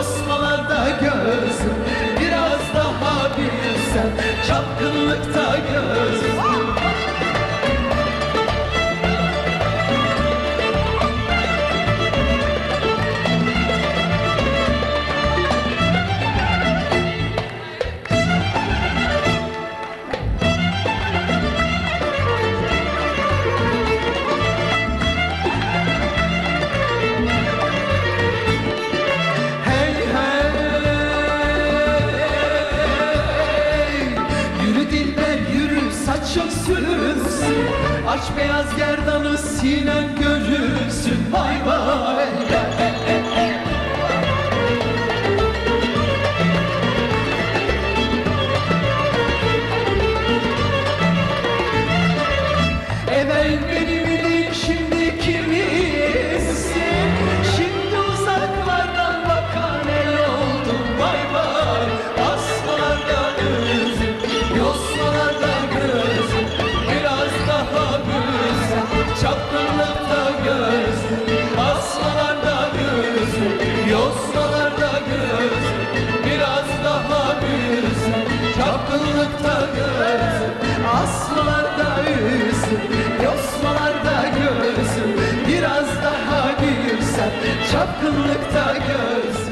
gözüm Yosmalarda gözüm Biraz daha bilsem Çapkınlıkta gözüm dilber yürü saçım sürünsün Aç beyaz gerdanı sinen görünsün Vay vay Evvel Çapkınlıkta gözüm Asmalarda yüzüm Yosmalarda gözüm Biraz daha büyüsem Çapkınlıkta gözüm